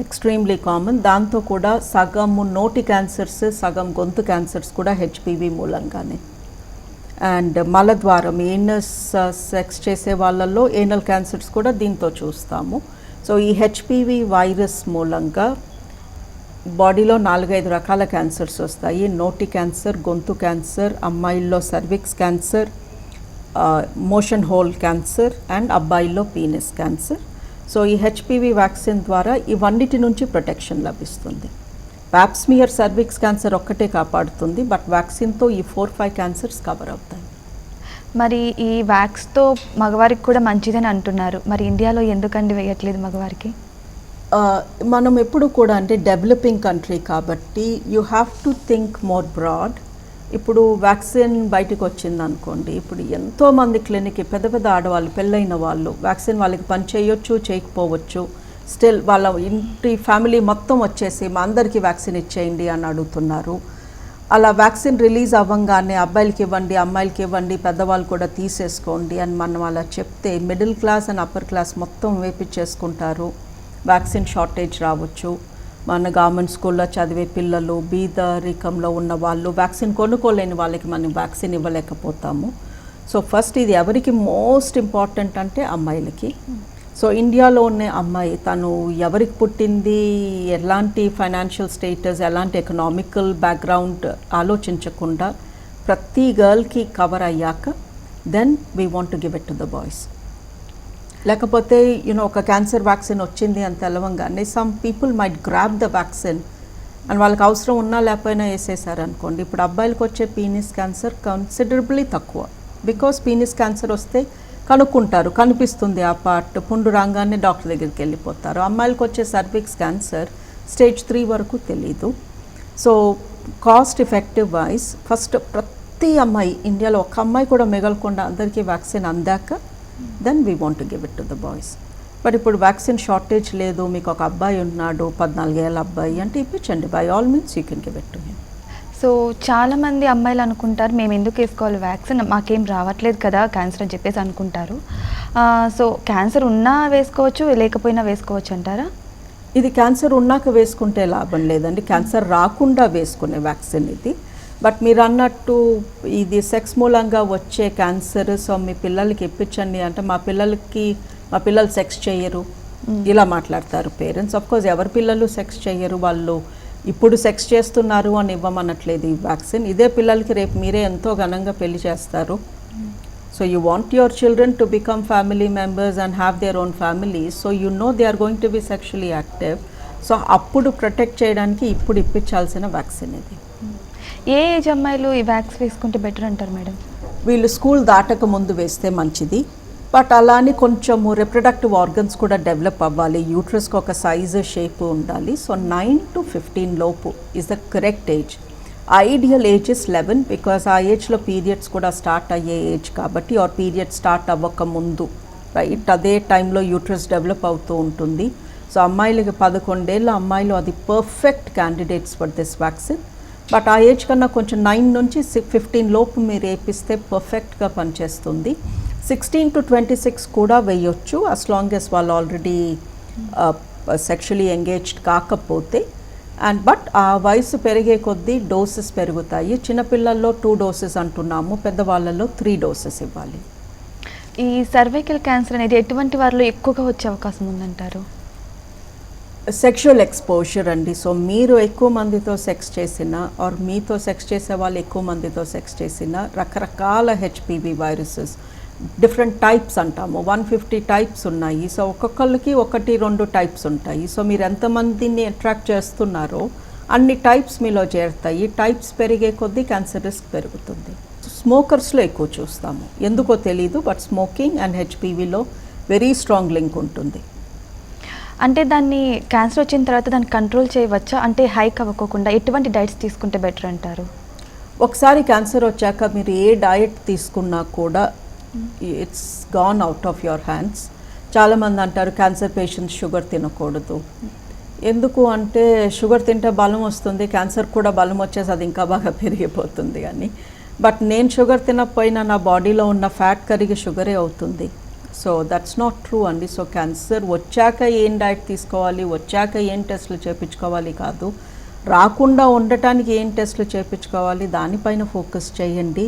extremely common దాంతో కూడా సగము నోటి క్యాన్సర్స్ సగం గొంతు క్యాన్సర్స్ కూడా హెచ్పివి మూలంగానే. అండ్ uh, మలద్వారం ఏనస్ సెక్స్ uh, చేసే వాళ్ళల్లో ఏనల్ క్యాన్సర్స్ కూడా దీంతో చూస్తాము. సో ఈ హెచ్పివి వైరస్ మూలంగా బాడీలో నాలుగైదు రకాల క్యాన్సర్స్ వస్తాయి. నోటి క్యాన్సర్ గొంతు cancer అమ్మాయిల్లో cervix cancer motion hole cancer and అబ్బాయిల్లో penis cancer. So ఈ హెచ్పివి వ్యాక్సిన్ ద్వారా ఇవన్నిటి నుంచి ప్రొటెక్షన్ లభిస్తుంది. వ్యాప్స్మియర్ సర్విక్స్ క్యాన్సర్ ఒక్కటే కాపాడుతుంది. బట్ వ్యాక్సిన్తో ఈ ఫోర్ ఫైవ్ క్యాన్సర్స్ కవర్ అవుతాయి.
మరి ఈ వ్యాక్స్తో మగవారికి కూడా మంచిదని అంటున్నారు. మరి ఇండియాలో ఎందుకండి వేయట్లేదు మగవారికి?
మనం ఎప్పుడు కూడా అంటే డెవలపింగ్ కంట్రీ కాబట్టి you have to think more broad ఇప్పుడు వ్యాక్సిన్ బయటకు వచ్చింది అనుకోండి ఇప్పుడు ఎంతోమంది క్లినిక్ పెద్ద పెద్ద ఆడవాళ్ళు పెళ్ళైన వాళ్ళు వ్యాక్సిన్ వాళ్ళకి పని చేయొచ్చు చేయకపోవచ్చు. స్టిల్ వాళ్ళ ఇంటి ఫ్యామిలీ మొత్తం వచ్చేసి మా అందరికీ వ్యాక్సిన్ ఇచ్చేయండి అని అడుగుతున్నారు. అలా వ్యాక్సిన్ రిలీజ్ అవ్వంగానే అబ్బాయిలకి ఇవ్వండి అమ్మాయిలకి ఇవ్వండి పెద్దవాళ్ళు కూడా తీసేసుకోండి అని మనం అలా చెప్తే middle class and upper class మొత్తం వేపించేసుకుంటారు వ్యాక్సిన్ షార్టేజ్ రావచ్చు. మన గవర్నమెంట్ స్కూల్లో చదివే పిల్లలు బీదరికంలో ఉన్న వాళ్ళు వ్యాక్సిన్ కొనుక్కోలేని వాళ్ళకి మనం వ్యాక్సిన్ ఇవ్వలేకపోతాము. సో ఫస్ట్ ఇది ఎవరికి మోస్ట్ ఇంపార్టెంట్ అంటే అమ్మాయిలకి. సో ఇండియాలో ఉన్న అమ్మాయి తను ఎవరికి పుట్టింది ఎలాంటి ఫైనాన్షియల్ స్టేటస్ ఎలాంటి ఎకనామికల్ బ్యాక్గ్రౌండ్ ఆలోచించకుండా ప్రతి గర్ల్కి కవర్ అయ్యాక then we want to give it to the boys లేకపోతే యూనో ఒక క్యాన్సర్ వ్యాక్సిన్ వచ్చింది అని తెలవంగానే some people might grab the vaccine and వాళ్ళకి అవసరం ఉన్నా లేకపోయినా వేసేసారు అనుకోండి ఇప్పుడు అబ్బాయిలకు వచ్చే పీనిస్ క్యాన్సర్ కన్సిడరబుల్లీ తక్కువ. బికాస్ పీనిస్ క్యాన్సర్ వస్తే కనుక్కుంటారు కనిపిస్తుంది ఆ పార్ట్ పుండు రాగానే డాక్టర్ దగ్గరికి వెళ్ళిపోతారు. అమ్మాయిలకు వచ్చే సర్విక్స్ క్యాన్సర్ స్టేజ్ త్రీ వరకు తెలీదు. So cost effective wise first ప్రతి అమ్మాయి ఇండియాలో ఒక అమ్మాయి కూడా మిగలకుండా అందరికీ వ్యాక్సిన్ అందాక then we want to give it to the boys but ఇప్పుడు వ్యాక్సిన్ షార్టేజ్ లేదు మీకు ఒక అబ్బాయి ఉన్నాడు పద్నాలుగేళ్ళ అబ్బాయి అంటే ఇప్పించండి. By all means you can give it to him
so చాలా మంది అమ్మాయిలు అనుకుంటారు మేము ఎందుకు వేసుకోవాలి వ్యాక్సిన్ మాకేం రావట్లేదు కదా క్యాన్సర్ అని చెప్పేసి అనుకుంటారు. సో క్యాన్సర్ ఉన్నా వేసుకోవచ్చు లేకపోయినా వేసుకోవచ్చు అంటారా?
ఇది క్యాన్సర్ ఉన్నాక వేసుకుంటే లాభం లేదండి. క్యాన్సర్ రాకుండా వేసుకునే వ్యాక్సిన్ ఇది. బట్ మీరు అన్నట్టు ఇది సెక్స్ మూలంగా వచ్చే క్యాన్సర్ సో మీ పిల్లలకి ఇప్పించండి అంటే మా పిల్లలకి మా పిల్లలు సెక్స్ చేయరు ఇలా మాట్లాడతారు పేరెంట్స్ కోర్స్ ఎవరి పిల్లలు సెక్స్ చేయరు వాళ్ళు ఇప్పుడు సెక్స్ చేస్తున్నారు అని ఇవ్వమనట్లేదు ఈ వ్యాక్సిన్ ఇదే పిల్లలకి రేపు మీరే ఎంతో ఘనంగా పెళ్ళి చేస్తారు. So you want your children to become family members and have their own families. So you know they are going to be sexually active. So అప్పుడు ప్రొటెక్ట్ చేయడానికి ఇప్పుడు ఇప్పించాల్సిన వ్యాక్సిన్ ఇది.
ఏ ఏజ్ అమ్మాయిలు ఈ వ్యాక్స్ వేసుకుంటే బెటర్ అంటారు మేడం?
వీళ్ళు స్కూల్ దాటక ముందు వేస్తే మంచిది. బట్ అలానే కొంచెము రిప్రొడక్టివ్ ఆర్గన్స్ కూడా డెవలప్ అవ్వాలి. యూట్రస్కి ఒక సైజు షేప్ ఉండాలి. సో నైన్ టు ఫిఫ్టీన్ లోపు is the correct age ideal age is eleven because ఆ ఏజ్లో పీరియడ్స్ కూడా స్టార్ట్ అయ్యే ఏజ్ కాబట్టి ఆర్ పీరియడ్ స్టార్ట్ అవ్వక ముందు రైట్ అదే టైంలో యూట్రస్ డెవలప్ అవుతూ ఉంటుంది. సో అమ్మాయిలకి పదకొండేళ్ళ అమ్మాయిలు అది perfect candidates for this vaccine but ఆ ఏజ్ కన్నా కొంచెం నైన్ నుంచి ఫిఫ్టీన్ లోపు మీరు వేపిస్తే పర్ఫెక్ట్గా పనిచేస్తుంది. సిక్స్టీన్ టు ట్వంటీ సిక్స్ కూడా వేయొచ్చు అస్ లాంగ్ ఎస్ వాళ్ళు ఆల్రెడీ సెక్షువలీ ఎంగేజ్డ్ కాకపోతే. అండ్ బట్ ఆ వయసు పెరిగే కొద్దీ డోసెస్ పెరుగుతాయి. చిన్నపిల్లల్లో టూ డోసెస్ అంటున్నాము పెద్దవాళ్ళలో త్రీ డోసెస్ ఇవ్వాలి.
ఈ సర్వైకల్ క్యాన్సర్ అనేది ఎటువంటి వారిలో ఎక్కువగా వచ్చే అవకాశం ఉందంటారు?
సెక్షువల్ ఎక్స్పోజర్ అండి. సో మీరు ఎక్కువ మందితో సెక్స్ చేసిన ఆర్ మీతో సెక్స్ చేసే వాళ్ళు ఎక్కువ మందితో సెక్స్ చేసిన రకరకాల హెచ్పివి వైరసెస్ డిఫరెంట్ టైప్స్ అంటాము. వన్ ఫిఫ్టీ టైప్స్ ఉన్నాయి. సో ఒక్కొక్కరికి ఒకటి రెండు టైప్స్ ఉంటాయి. సో మీరు ఎంతమందిని అట్రాక్ట్ చేస్తున్నారో అన్ని టైప్స్ మీలో చేరుతాయి. టైప్స్ పెరిగే కొద్దీ క్యాన్సర్ రిస్క్ పెరుగుతుంది. స్మోకర్స్లో ఎక్కువ చూస్తాము. ఎందుకో తెలీదు బట్ స్మోకింగ్ అండ్ హెచ్పివిలో వెరీ స్ట్రాంగ్ లింక్ ఉంటుంది.
అంటే దాన్ని క్యాన్సర్ వచ్చిన తర్వాత దాన్ని కంట్రోల్ చేయవచ్చా? అంటే హైక్ అవ్వకోకుండా ఎటువంటి డైట్స్ తీసుకుంటే బెటర్ అంటారు?
ఒకసారి క్యాన్సర్ వచ్చాక మీరు ఏ డయట్ తీసుకున్నా కూడా it's gone out of your hands చాలామంది అంటారు క్యాన్సర్ పేషెంట్స్ షుగర్ తినకూడదు. ఎందుకు అంటే షుగర్ తింటే బలం వస్తుంది క్యాన్సర్ కూడా బలం వచ్చేసి అది ఇంకా బాగా పెరిగిపోతుంది అని. బట్ నేను షుగర్ తినకపోయినా నా బాడీలో ఉన్న ఫ్యాట్ కరిగి షుగరే అవుతుంది. సో దట్స్ నాట్ ట్రూ అండి సో క్యాన్సర్ వచ్చాక ఏం డైట్ తీసుకోవాలి? వచ్చాక ఏం టెస్ట్లు చేయించుకోవాలి కాదు. రాకుండా ఉండటానికి ఏం టెస్ట్లు చేయించుకోవాలి దానిపైన ఫోకస్ చేయండి.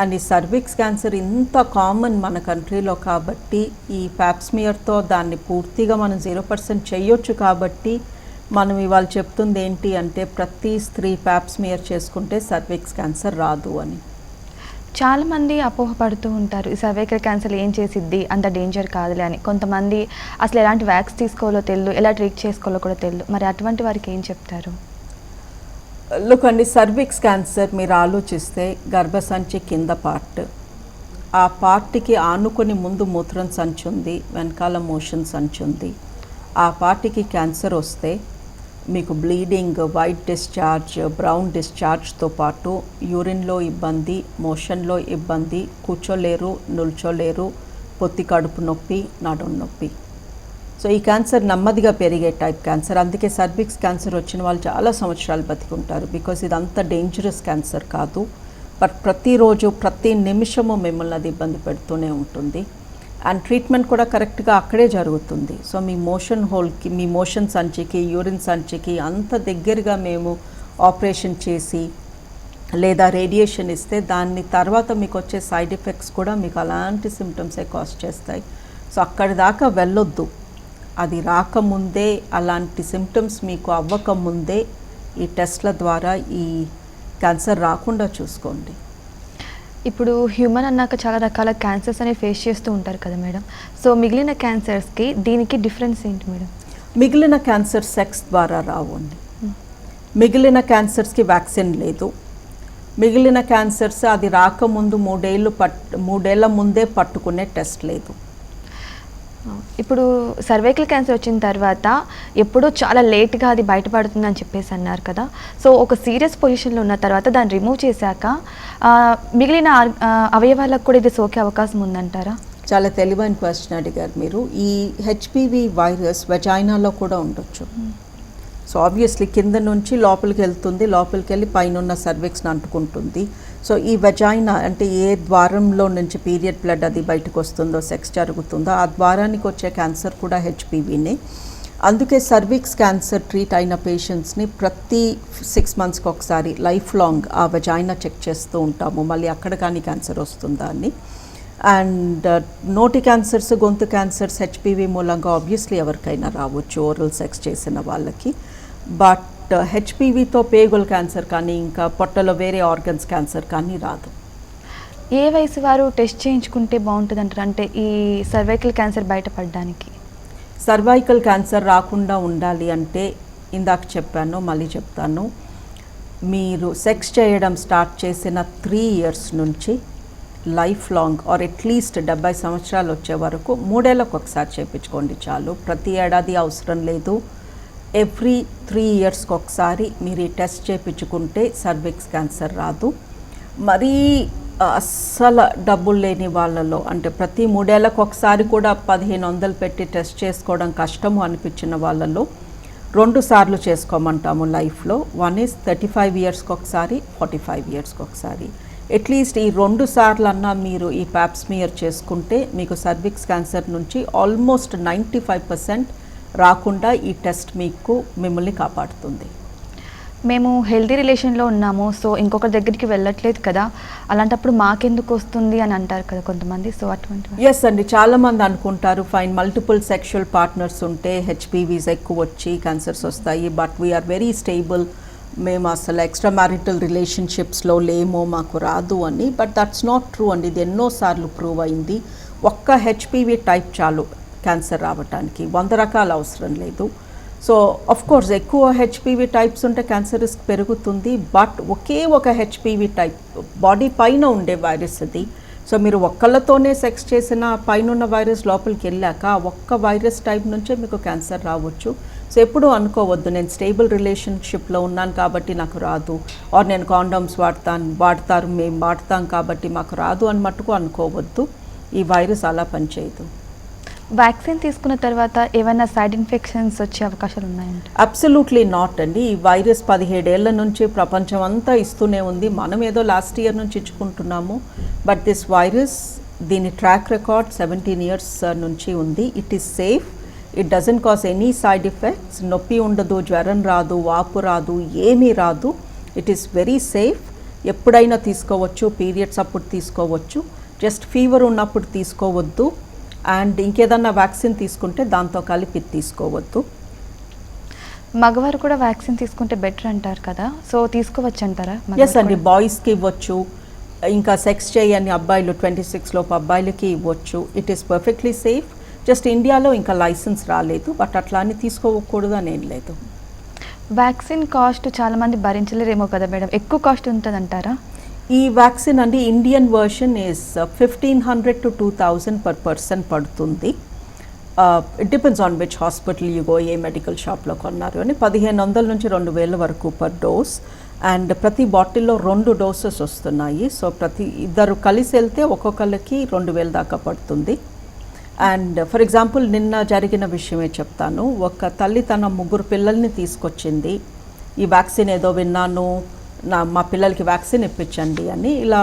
అండ్ ఈ సర్విక్స్ క్యాన్సర్ ఇంత కామన్ మన కంట్రీలో కాబట్టి ఈ ప్యాప్స్మియర్తో దాన్ని పూర్తిగా మనం జీరో పర్సెంట్ చేయొచ్చు కాబట్టి మనం ఇవాళ చెప్తుంది ఏంటి అంటే ప్రతి స్త్రీ ప్యాప్స్మియర్ చేసుకుంటే సర్విక్స్ క్యాన్సర్ రాదు అని.
చాలామంది అపోహపడుతూ ఉంటారు ఈ సర్వైకల్ క్యాన్సర్ ఏం చేసిద్ది? అంత డేంజర్ కాదులే అని. కొంతమంది అసలు ఎలాంటి వ్యాక్స్ తీసుకోవాలో తెలియదు ఎలా ట్రీట్ చేసుకోవాలో కూడా తెలియదు మరి అటువంటి వారికి ఏం చెప్తారు?
లుక్ అండి సర్విక్స్ క్యాన్సర్ మీరు ఆలోచిస్తే గర్భసంచి కింద పార్ట్. ఆ పార్ట్కి ఆనుకొని ముందు మూత్రం సంచి ఉంది వెనకాల మోషన్ సంచి ఉంది ఆ పార్టీకి క్యాన్సర్ వస్తే మీకు బ్లీడింగ్ వైట్ డిశ్చార్జ్ బ్రౌన్ డిశ్చార్జ్తో పాటు యూరిన్లో ఇబ్బంది మోషన్లో ఇబ్బంది కూర్చోలేరు నిల్చోలేరు పొత్తి కడుపు నొప్పి నడుం నొప్పి. సో ఈ క్యాన్సర్ నెమ్మదిగా పెరిగే టైప్ క్యాన్సర్ అందుకే సర్విక్స్ క్యాన్సర్ వచ్చిన వాళ్ళు చాలా సంవత్సరాలు బతికుంటారు బికాస్ ఇది అంత డేంజరస్ క్యాన్సర్ కాదు. బట్ ప్రతిరోజు ప్రతి నిమిషము మిమ్మల్ని అది ఇబ్బంది పెడుతూనే ఉంటుంది. అండ్ ట్రీట్మెంట్ కూడా కరెక్ట్గా అక్కడే జరుగుతుంది సో మీ మోషన్ హోల్కి మీ మోషన్ సంచికి యూరిన్ సంచికి అంత దగ్గరగా మేము ఆపరేషన్ చేసి లేదా రేడియేషన్ ఇస్తే దాన్ని తర్వాత మీకు వచ్చే సైడ్ ఎఫెక్ట్స్ కూడా మీకు అలాంటి సిమ్టమ్సే కాజ్ చేస్తాయి సో అక్కడి దాకా వెళ్ళొద్దు అది రాకముందే అలాంటి సిమ్టమ్స్ మీకు అవ్వకముందే ఈ టెస్ట్ల ద్వారా ఈ క్యాన్సర్ రాకుండా చూసుకోండి
ఇప్పుడు హ్యూమన్ అన్నాక చాలా రకాల క్యాన్సర్స్ అనేవి ఫేస్ చేస్తూ ఉంటారు కదా మేడం. సో మిగిలిన క్యాన్సర్స్కి దీనికి డిఫరెన్స్ ఏంటి మేడం?
మిగిలిన క్యాన్సర్ సెక్స్ ద్వారా రావు అండి. మిగిలిన క్యాన్సర్స్కి వ్యాక్సిన్ లేదు. మిగిలిన క్యాన్సర్స్ అది రాకముందు మూడేళ్ళు పట్ మూడేళ్ళ ముందే పట్టుకునే టెస్ట్ లేదు.
ఇప్పుడు సర్వైకల్ క్యాన్సర్ వచ్చిన తర్వాత ఎప్పుడో చాలా లేట్గా అది బయటపడుతుందని చెప్పేసి అన్నారు కదా. సో ఒక సీరియస్ పొజిషన్లో ఉన్న తర్వాత దాన్ని రిమూవ్ చేశాక మిగిలిన అవయవాలకు కూడా ఇది సోకే అవకాశం ఉందంటారా?
చాలా తెలివైన క్వశ్చన్ అడిగారు మీరు. ఈ హెచ్పివి వైరస్ వెజైనాలో కూడా ఉండొచ్చు. సో ఆబ్వియస్లీ కింద నుంచి లోపలికి వెళ్తుంది లోపలికి వెళ్ళి పైన ఉన్న అంటుకుంటుంది. సో ఈ వెజైనా అంటే ఏ ద్వారంలో నుంచి పీరియడ్ బ్లడ్ అది బయటకు వస్తుందో సెక్స్ జరుగుతుందో ఆ ద్వారానికి వచ్చే క్యాన్సర్ కూడా హెచ్పివినే అందుకే సర్విక్స్ క్యాన్సర్ ట్రీట్ అయిన పేషెంట్స్ని ప్రతి సిక్స్ మంత్స్కి ఒకసారి లైఫ్ లాంగ్ ఆ వెజైనా చెక్ చేస్తూ ఉంటాము. మళ్ళీ అక్కడ కానీ క్యాన్సర్ వస్తుందా అని. అండ్ uh, నోటి క్యాన్సర్స్ గొంతు క్యాన్సర్స్ హెచ్పివి మూలంగా ఆబ్వియస్లీ ఎవరికైనా రావచ్చు ఓరల్ సెక్స్ చేసిన వాళ్ళకి. బట్ హెచ్పివితో పేగుల క్యాన్సర్ కానీ ఇంకా పొట్టలో వేరే ఆర్గన్స్ క్యాన్సర్ కానీ రాదు.
ఏ వయసు వారు టెస్ట్ చేయించుకుంటే బాగుంటుంది అంటారు అంటే ఈ సర్వైకల్ క్యాన్సర్ బయటపడడానికి.
సర్వైకల్ క్యాన్సర్ రాకుండా ఉండాలి అంటే ఇందాక చెప్పాను మళ్ళీ చెప్తాను. మీరు సెక్స్ చేయడం స్టార్ట్ చేసిన త్రీ ఇయర్స్ నుంచి life long or at least డెబ్బై సంవత్సరాలు వచ్చే వరకు మూడేళ్ళకు ఒకసారి చేయించుకోండి చాలు. ప్రతి ఏడాది అవసరం లేదు. ఎవ్రీ త్రీ ఇయర్స్కి ఒకసారి మీరు ఈ టెస్ట్ చేయించుకుంటే సర్విక్స్ క్యాన్సర్ రాదు. మరీ అస్సలు డబ్బులు లేని వాళ్ళలో అంటే ప్రతి మూడేళ్ళకు ఒకసారి కూడా పదిహేను వందలు పెట్టి టెస్ట్ చేసుకోవడం కష్టము అనిపించిన వాళ్ళలో రెండు సార్లు చేసుకోమంటాము లైఫ్లో. వన్ ఈజ్ థర్టీ ఫైవ్ ఇయర్స్కి ఒకసారి ఫార్టీ ఫైవ్ ఇయర్స్కి ఒకసారి అట్లీస్ట్ ఈ రెండు సార్లు అన్నా మీరు ఈ ప్యాప్స్మియర్ చేసుకుంటే మీకు సర్విక్స్ క్యాన్సర్ నుంచి ఆల్మోస్ట్ నైంటీ ఫైవ్ పర్సెంట్ రాకుండా ఈ టెస్ట్ మీకు మిమ్మల్ని కాపాడుతుంది.
మేము హెల్తీ రిలేషన్లో ఉన్నాము సో ఇంకొకరి దగ్గరికి వెళ్ళట్లేదు కదా. అలాంటప్పుడు మాకెందుకు వస్తుంది అని అంటారు కదా కొంతమంది సో అటువంటి
ఎస్ అండి చాలా మంది అనుకుంటారు ఫైన్ మల్టిపుల్ సెక్షువల్ పార్ట్నర్స్ ఉంటే హెచ్పివీస్ ఎక్కువ వచ్చి క్యాన్సర్స్ వస్తాయి బట్ వీఆర్ వెరీ స్టేబుల్ మేము అసలు ఎక్స్ట్రా మ్యారిటల్ రిలేషన్షిప్స్లో లేమో మాకు రాదు అని. బట్ దట్స్ నాట్ ట్రూ అండి ఇది ఎన్నోసార్లు ప్రూవ్ అయింది. ఒక్క హెచ్పివి టైప్ చాలు. క్యాన్సర్ రావటానికి. వంద రకాలు అవసరం లేదు. సో అఫ్ కోర్స్ ఎక్కువ హెచ్పివి టైప్స్ ఉంటే క్యాన్సర్ రిస్క్ పెరుగుతుంది. బట్ ఒకే ఒక హెచ్పివి టైప్ బాడీ పైన ఉండే వైరస్ అది. సో మీరు ఒక్కళ్ళతోనే సెక్స్ చేసిన పైన ఉన్న వైరస్ లోపలికి వెళ్ళాక ఒక్క వైరస్ టైప్ నుంచే మీకు క్యాన్సర్ రావచ్చు. సో ఎప్పుడూ అనుకోవద్దు. నేను స్టేబుల్ రిలేషన్షిప్లో ఉన్నాను కాబట్టి నాకు రాదు. ఆర్ నేను కాండమ్స్ వాడతాను వాడతారు మేము వాడతాం కాబట్టి మాకు రాదు అని మట్టుకు అనుకోవద్దు. ఈ వైరస్ అలా పనిచేయదు.
వ్యాక్సిన్ తీసుకున్న తర్వాత ఏమైనా సైడ్ ఇన్ఫెక్షన్స్ వచ్చే అవకాశాలు ఉన్నాయండి?
అబ్సల్యూట్లీ నాట్ అండి. ఈ వైరస్ పదిహేడేళ్ళ నుంచి ప్రపంచం అంతా ఇస్తూనే ఉంది. మనం ఏదో లాస్ట్ ఇయర్ నుంచి ఇచ్చుకుంటున్నాము. బట్ దిస్ వైరస్ దీని ట్రాక్ రికార్డ్ సెవెంటీన్ ఇయర్స్ నుంచి ఉంది. It is safe. It doesn't cause any side effects నొప్పి ఉండదు జ్వరం రాదు వాపు రాదు ఏమీ రాదు. It is very safe. ఎప్పుడైనా తీసుకోవచ్చు పీరియడ్స్ అప్పుడు తీసుకోవచ్చు. జస్ట్ ఫీవర్ ఉన్నప్పుడు తీసుకోవద్దు. అండ్ ఇంకేదన్నా వ్యాక్సిన్ తీసుకుంటే దాంతో కలిపి తీసుకోవద్దు.
మగవారు కూడా వ్యాక్సిన్ తీసుకుంటే బెటర్ అంటారు కదా? సో తీసుకోవచ్చు అంటారా
ఎస్ అండి బాయ్స్కి ఇవ్వచ్చు. ఇంకా సెక్స్ చేయని అబ్బాయిలు ట్వంటీ సిక్స్ లోపు అబ్బాయిలకి ఇవ్వచ్చు. It is perfectly safe just ఇండియాలో ఇంకా లైసెన్స్ రాలేదు. బట్ అట్లా అని తీసుకోకూడదు అని ఏం లేదు.
వ్యాక్సిన్ కాస్ట్ చాలా మంది భరించలేరేమో కదా మేడం? ఎక్కువ కాస్ట్ ఉంటుంది అంటారా
ఈ వ్యాక్సిన్ అండి Indian version is fifteen hundred to two thousand per person పడుతుంది. It depends on which hospital you go A medical షాప్లో కొన్నారు అని. పదిహేను వందల నుంచి రెండు వేల వరకు పర్ డోస్ అండ్ ప్రతి బాటిల్లో రెండు డోసెస్ వస్తున్నాయి. సో ప్రతి ఇద్దరు కలిసి వెళ్తే ఒక్కొక్కరికి రెండు వేల దాకా పడుతుంది. అండ్ ఫర్ ఎగ్జాంపుల్ నిన్న జరిగిన విషయమే చెప్తాను. ఒక తల్లి తన ముగ్గురు పిల్లల్ని తీసుకొచ్చింది. ఈ వ్యాక్సిన్ ఏదో విన్నాను. నా మా పిల్లలకి వ్యాక్సిన్ ఇప్పించండి అని ఇలా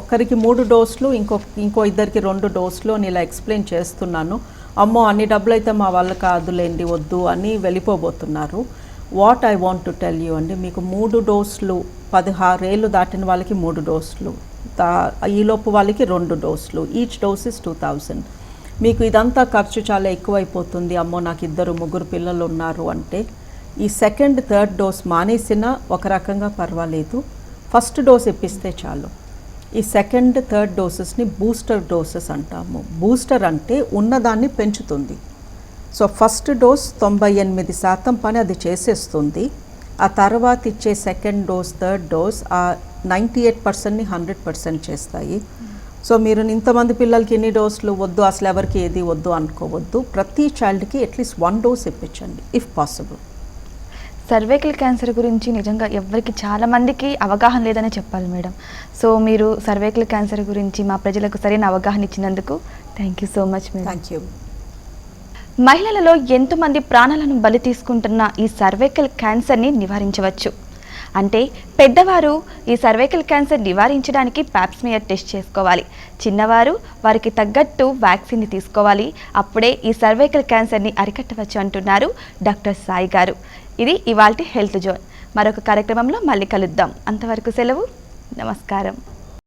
ఒక్కరికి మూడు డోసులు ఇంకో ఇంకో ఇద్దరికి రెండు డోసులు అని ఇలా ఎక్స్ప్లెయిన్ చేస్తున్నాను. అమ్మో అన్ని డబ్బులు అయితే మా వాళ్ళ కాదులేండి వద్దు అని వెళ్ళిపోబోతున్నారు. What I want to tell you అండి మీకు మూడు డోసులు పదహారేళ్ళు దాటిన వాళ్ళకి మూడు డోసులు దా ఈలోపు వాళ్ళకి రెండు డోసులు each dose is two thousand. మీకు ఇదంతా ఖర్చు చాలా ఎక్కువైపోతుంది అమ్మో నాకు ఇద్దరు ముగ్గురు పిల్లలు ఉన్నారు అంటే. ఈ సెకండ్ థర్డ్ డోస్ మానేసినా ఒక రకంగా పర్వాలేదు. ఫస్ట్ డోస్ ఇప్పిస్తే చాలు. ఈ సెకండ్ థర్డ్ డోసెస్ని బూస్టర్ డోసెస్ అంటాము. బూస్టర్ అంటే ఉన్నదాన్ని పెంచుతుంది. సో ఫస్ట్ డోస్ తొంభై ఎనిమిది శాతం పని అది చేసేస్తుంది. ఆ తర్వాత ఇచ్చే సెకండ్ డోస్ థర్డ్ డోస్ ఆ నైంటీ ఎయిట్ పర్సెంట్ని హండ్రెడ్ పర్సెంట్ చేస్తాయి. సో మీరు ఇంతమంది పిల్లలకి ఎన్ని డోసులు వద్దు అసలు ఎవరికి ఏది వద్దు అనుకోవద్దు. ప్రతి చైల్డ్కి అట్లీస్ట్ వన్ డోస్ ఇప్పించండి ఇఫ్ పాసిబుల్
సర్వైకల్ క్యాన్సర్ గురించి నిజంగా ఎవరికి చాలామందికి అవగాహన లేదనే చెప్పాలి మేడం. సో మీరు సర్వైకల్ క్యాన్సర్ గురించి మా ప్రజలకు సరైన అవగాహన ఇచ్చినందుకు thank you so much madam.
Thank you.
మహిళలలో ఎంతమంది ప్రాణాలను బలి తీసుకుంటున్న ఈ సర్వైకల్ క్యాన్సర్ని నివారించవచ్చు. అంటే పెద్దవారు ఈ సర్వైకల్ క్యాన్సర్ నివారించడానికి ప్యాప్స్మియర్ టెస్ట్ చేసుకోవాలి. చిన్నవారు వారికి తగ్గట్టు వ్యాక్సిన్ని తీసుకోవాలి. అప్పుడే ఈ సర్వైకల్ క్యాన్సర్ని అరికట్టవచ్చు అంటున్నారు డాక్టర్ సాయి గారు. ఇది ఇవాల్టి హెల్త్ జోన్. మరొక కార్యక్రమంలో మళ్ళీ కలుద్దాం. అంతవరకు సెలవు. నమస్కారం.